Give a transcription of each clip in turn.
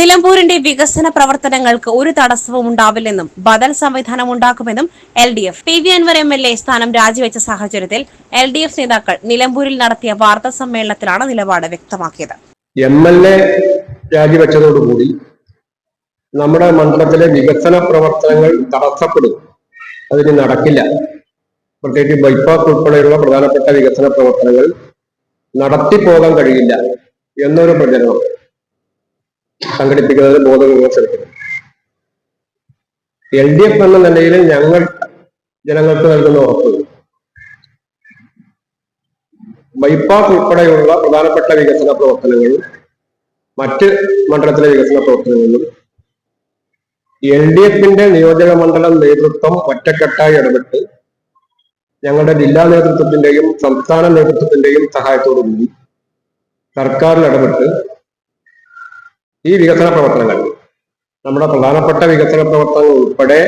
നിലമ്പൂരിന്റെ വികസന പ്രവർത്തനങ്ങൾക്ക് ഒരു തടസ്സവും ഉണ്ടാവില്ലെന്നും ബദൽ സംവിധാനം ഉണ്ടാക്കുമെന്നും L D F. P V Anvar M L A സ്ഥാനം രാജിവെച്ച സാഹചര്യത്തിൽ എൽ ഡി എഫ് നേതാക്കൾ നിലമ്പൂരിൽ നടത്തിയ വാർത്താ സമ്മേളനത്തിലാണ് നിലപാട് വ്യക്തമാക്കിയത്. എം എൽ എ രാജിവെച്ചതോടുകൂടി നമ്മുടെ മണ്ഡലത്തിലെ വികസന പ്രവർത്തനങ്ങൾ തടസ്സപ്പെടും. അതിന് നടക്കില്ല. പ്രത്യേകിച്ച് ബൈപ്പാസ് ഉൾപ്പെടെയുള്ള പ്രധാനപ്പെട്ട വികസന പ്രവർത്തനങ്ങൾ നടത്തിപ്പോകാൻ കഴിയില്ല എന്നൊരു പ്രചരണം. സംഘടിപ്പിക്കുന്നതിന് ബോധപൂർവം ശ്രമിക്കുന്നു എൽ ഡി എഫ് എന്ന നിലയിൽ ഞങ്ങൾ ജനങ്ങൾക്ക് നൽകുന്ന ഉറപ്പ്. ബൈപ്പാസ് ഉൾപ്പെടെയുള്ള പ്രധാനപ്പെട്ട വികസന പ്രവർത്തനങ്ങളും മറ്റ് മണ്ഡലത്തിലെ വികസന പ്രവർത്തനങ്ങളിലും എൽ ഡി എഫിന്റെ നിയോജക മണ്ഡലം നേതൃത്വം ഒറ്റക്കെട്ടായി ഇടപെട്ട് ഞങ്ങളുടെ ജില്ലാ നേതൃത്വത്തിന്റെയും സംസ്ഥാന നേതൃത്വത്തിന്റെയും സഹായത്തോടുകൂടി സർക്കാരിൽ ഇടപെട്ട് ഈ വികസന പ്രവർത്തനങ്ങൾ. നമ്മുടെ പ്രധാനപ്പെട്ട വികസന പ്രവർത്തനങ്ങൾ ഉൾപ്പെടെ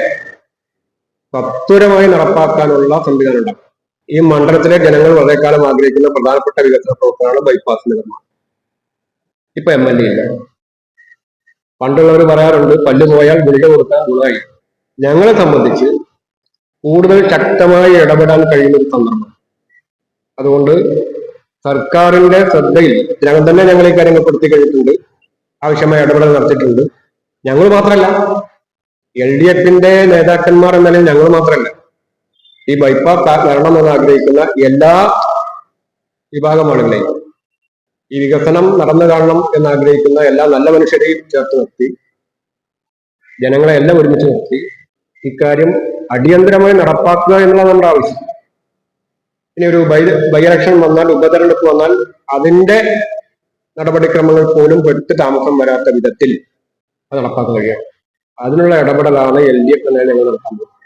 സത്വരമായി നടപ്പാക്കാനുള്ള സംവിധാനം ഉണ്ടാകും ഈ മണ്ഡലത്തിലെ ജനങ്ങൾ വളരെ കാലം ആഗ്രഹിക്കുന്ന പ്രധാനപ്പെട്ട വികസന പ്രവർത്തനമാണ് ബൈപ്പാസ് നിർമ്മാണം. ഇപ്പൊ എം എൽ എ ഇല്ല പണ്ടുള്ളവർ പറയാറുണ്ട് പല്ലു പോയാൽ ഗുളിക കൊടുത്താൽ ഗുണമായി. ഞങ്ങളെ സംബന്ധിച്ച് കൂടുതൽ ശക്തമായി ഇടപെടാൻ കഴിയുന്ന ഒരു സന്ദർഭം അതുകൊണ്ട് സർക്കാരിന്റെ ശ്രദ്ധയിൽ ഇതിനകം തന്നെ ഞങ്ങളെ ഈ കാര്യങ്ങൾ പെടുത്തി കഴിഞ്ഞിട്ടുണ്ട്. ആവശ്യമായ ഇടപെടൽ നടത്തിയിട്ടുണ്ട്. ഞങ്ങൾ മാത്രമല്ല എൽ ഡി എഫിന്റെ നേതാക്കന്മാർ എന്ന നിലയിൽ ഞങ്ങൾ മാത്രമല്ല ഈ ബൈപ്പാസ് വരണം എന്ന് ആഗ്രഹിക്കുന്ന എല്ലാ വിഭാഗം ഈ വികസനം നടന്നു കാണണം എന്ന് ആഗ്രഹിക്കുന്ന എല്ലാ നല്ല മനുഷ്യരെയും ചേർത്ത് നിർത്തി ജനങ്ങളെ എല്ലാം ഒരുമിച്ച് നിർത്തി ഇക്കാര്യം അടിയന്തരമായി നടപ്പാക്കുക എന്നുള്ള നമ്മുടെ ആവശ്യം. ഇനി ഒരു ബൈ ബൈ ഇലക്ഷൻ വന്നാൽ ഉപതെരഞ്ഞെടുപ്പ് വന്നാൽ അതിന്റെ നടപടിക്രമങ്ങൾ പോലും പെട്ട് താമസം വരാത്ത വിധത്തിൽ അത് നടപ്പാക്കാൻ അതിനുള്ള ഇടപെടലാണ് എൽ ഡി എഫ് തന്നെ ഞങ്ങൾ നടത്താൻ പോകുന്നത്.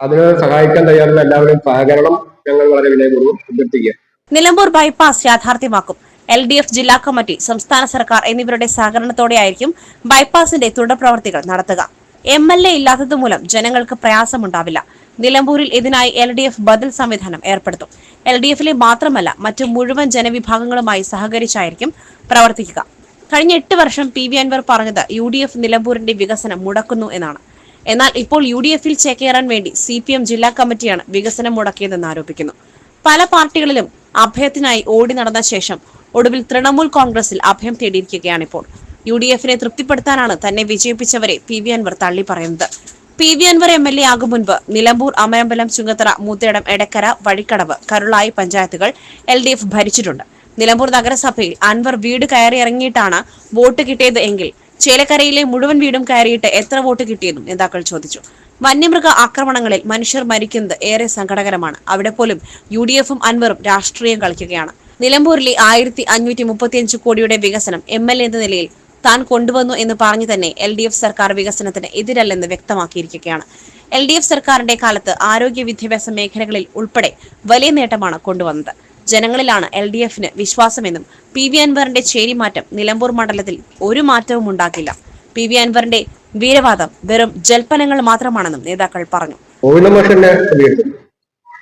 അതിന് സഹായിക്കാൻ തയ്യാറുള്ള എല്ലാവരുടെയും സഹകരണം ഞങ്ങൾ വളരെ വിനയപൂർവം അഭ്യർത്ഥിക്കുക. നിലമ്പൂർ ബൈപ്പാസ് യാഥാർത്ഥ്യമാക്കും. എൽ ഡി എഫ് ജില്ലാ കമ്മിറ്റി സംസ്ഥാന സർക്കാർ എന്നിവരുടെ സഹകരണത്തോടെയായിരിക്കും ബൈപ്പാസിന്റെ തുടർ പ്രവർത്തികൾ നടത്തുക. എം എൽ എ ഇല്ലാത്തതുമൂലം ജനങ്ങൾക്ക് പ്രയാസമുണ്ടാവില്ല. നിലമ്പൂരിൽ ഇതിനായി എൽ ഡി എഫ് ബദൽ സംവിധാനം ഏർപ്പെടുത്തും. എൽ ഡി എഫിലെ മാത്രമല്ല മറ്റു മുഴുവൻ ജനവിഭാഗങ്ങളുമായി സഹകരിച്ചായിരിക്കും പ്രവർത്തിക്കുക. കഴിഞ്ഞ എട്ട് വർഷം പി വി അൻവർ പറഞ്ഞത് യു ഡി എഫ് നിലമ്പൂരിന്റെ വികസനം മുടക്കുന്നു എന്നാണ്. എന്നാൽ ഇപ്പോൾ യു ഡി എഫിൽ ചേക്കേറാൻ വേണ്ടി സി പി എം ജില്ലാ കമ്മിറ്റിയാണ് വികസനം മുടക്കിയതെന്ന് ആരോപിക്കുന്നു. പല പാർട്ടികളിലും അഭയത്തിനായി ഓടി നടന്ന ശേഷം ഒടുവിൽ തൃണമൂൽ കോൺഗ്രസിൽ അഭയം തേടിയിരിക്കുകയാണിപ്പോൾ. യു ഡി എഫിനെ തൃപ്തിപ്പെടുത്താനാണ് തന്നെ വിജയിപ്പിച്ചവരെ പി വി അൻവർ തള്ളി പറയുന്നത് P V Anvar M L A ആകും മുൻപ് നിലമ്പൂർ അമയമ്പലം ചുങ്കത്തറ മൂത്തേടം എടക്കര വഴിക്കടവ് കരുളായി പഞ്ചായത്തുകൾ എൽ ഡി എഫ് ഭരിച്ചിട്ടുണ്ട്. നിലമ്പൂർ നഗരസഭയിൽ അൻവർ വീട് കയറിയിറങ്ങിയിട്ടാണ് വോട്ട് കിട്ടിയത് എങ്കിൽ ചേലക്കരയിലെ മുഴുവൻ വീടും കയറിയിട്ട് എത്ര വോട്ട് കിട്ടിയെന്നും നേതാക്കൾ ചോദിച്ചു. വന്യമൃഗ ആക്രമണങ്ങളിൽ മനുഷ്യർ മരിക്കുന്നത് ഏറെ സങ്കടകരമാണ്. അവിടെ പോലും യു ഡി എഫും അൻവറും രാഷ്ട്രീയം കളിക്കുകയാണ്. നിലമ്പൂരിലെ ആയിരത്തി അഞ്ഞൂറ്റി മുപ്പത്തിയഞ്ച് കോടിയുടെ വികസനം എം എൽ എ എന്ന നിലയിൽ താൻ കൊണ്ടുവന്നു എന്ന് പറഞ്ഞു തന്നെ എൽ ഡി എഫ് സർക്കാർ വികസനത്തിന് എതിരല്ലെന്ന് വ്യക്തമാക്കിയിരിക്കുകയാണ്. എൽ ഡി എഫ് സർക്കാരിന്റെ കാലത്ത് ആരോഗ്യ വിദ്യാഭ്യാസ മേഖലകളിൽ ഉൾപ്പെടെ വലിയ നേട്ടമാണ് കൊണ്ടുവന്നത്. ജനങ്ങളിലാണ് എൽ ഡി എഫിന് വിശ്വാസമെന്നും പി വി അൻവറിന്റെ ചേരിമാറ്റം നിലമ്പൂർ മണ്ഡലത്തിൽ ഒരു മാറ്റവും ഉണ്ടാക്കില്ല. പി വി അൻവറിന്റെ വീരവാദം വെറും ജൽപ്പനങ്ങൾ മാത്രമാണെന്നും നേതാക്കൾ പറഞ്ഞു.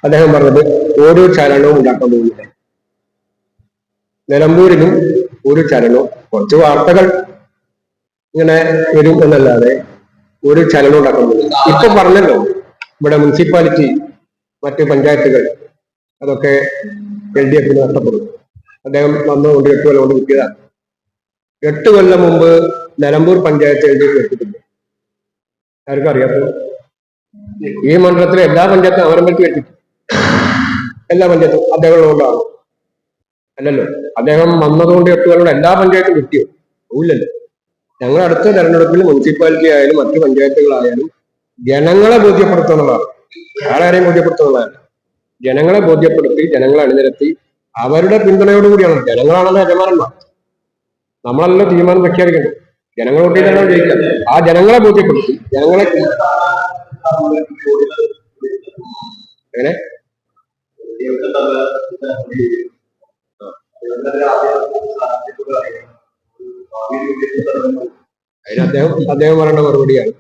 അദ്ദേഹം പറഞ്ഞത് ഓരോ ചലനവും ഉണ്ടാക്കാൻ പോകുന്നില്ല. നിലമ്പൂരിലും ഒരു ചലനവും കുറച്ച് വാർത്തകൾ ഇങ്ങനെ വരും എന്നല്ലാതെ ഒരു ചലനം ഉണ്ടാക്കുന്നില്ല ഇപ്പൊ പറഞ്ഞല്ലോ ഇവിടെ മുനിസിപ്പാലിറ്റി മറ്റ് പഞ്ചായത്തുകൾ അതൊക്കെ എൽ ഡി എഫിന് നഷ്ടപ്പെടും. അദ്ദേഹം വന്നുകൊണ്ട് എട്ട് കൊല്ലം കൊണ്ട് കിട്ടിയതാണ് എട്ട് കൊല്ലം മുമ്പ് Nilambur panchayat L D F എത്തിയിട്ടുണ്ട്. ആർക്കും അറിയാത്തത് ഈ മണ്ഡലത്തിലെ എല്ലാ പഞ്ചായത്തും അവരെ പറ്റി വെച്ചിട്ട് എല്ലാ പഞ്ചായത്തും അദ്ദേഹം കൊണ്ടാണ് അല്ലല്ലോ അദ്ദേഹം വന്നതുകൊണ്ട് എട്ട് കൊല്ലം എല്ലാ പഞ്ചായത്തും കിട്ടിയോ? ഇല്ലല്ലോ. ഞങ്ങൾ അടുത്ത തെരഞ്ഞെടുപ്പിൽ മുനിസിപ്പാലിറ്റി ആയാലും മറ്റു പഞ്ചായത്തുകളായാലും ജനങ്ങളെ വേറെ ആരെയും ബോധ്യപ്പെടുത്തുന്നതല്ല ജനങ്ങളെ ബോധ്യപ്പെടുത്തി ജനങ്ങളെ അണിനിരത്തി അവരുടെ പിന്തുണയോടുകൂടിയാണ് ജനങ്ങളാണല്ലോ യജമാനന്മാർ. നമ്മളല്ല തീരുമാനം പ്രഖ്യാപിക്കുന്നത് ജനങ്ങൾ വോട്ടിയിട്ടാണ് ജയിക്കുക ആ ജനങ്ങളെ ബോധ്യപ്പെടുത്തി ജനങ്ങളെ എങ്ങനെ? അതിന് അദ്ദേഹം അദ്ദേഹം പറയേണ്ട മറുപടിയാണ്.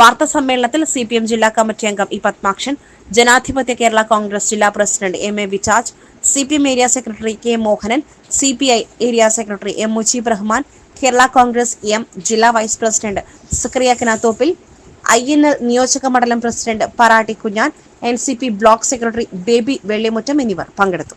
വാർത്താ സമ്മേളനത്തിൽ സി പി എം ജില്ലാ കമ്മിറ്റി അംഗം ഇ പത്മാക്ഷൻ ജനാധിപത്യ കേരള കോൺഗ്രസ് ജില്ലാ president M A വിചാജ് C P M area secretary K Mohanan C P I area secretary M Mujeeb Rahman Kerala Congress M ജില്ലാ വൈസ് പ്രസിഡന്റ് സുക്രിയ കനാത്തോപ്പിൽ ഐ എൻ എൽ നിയോജക മണ്ഡലം president Paratti Kunjan N C P block secretary Baby Vellimuttam എന്നിവർ പങ്കെടുത്തു.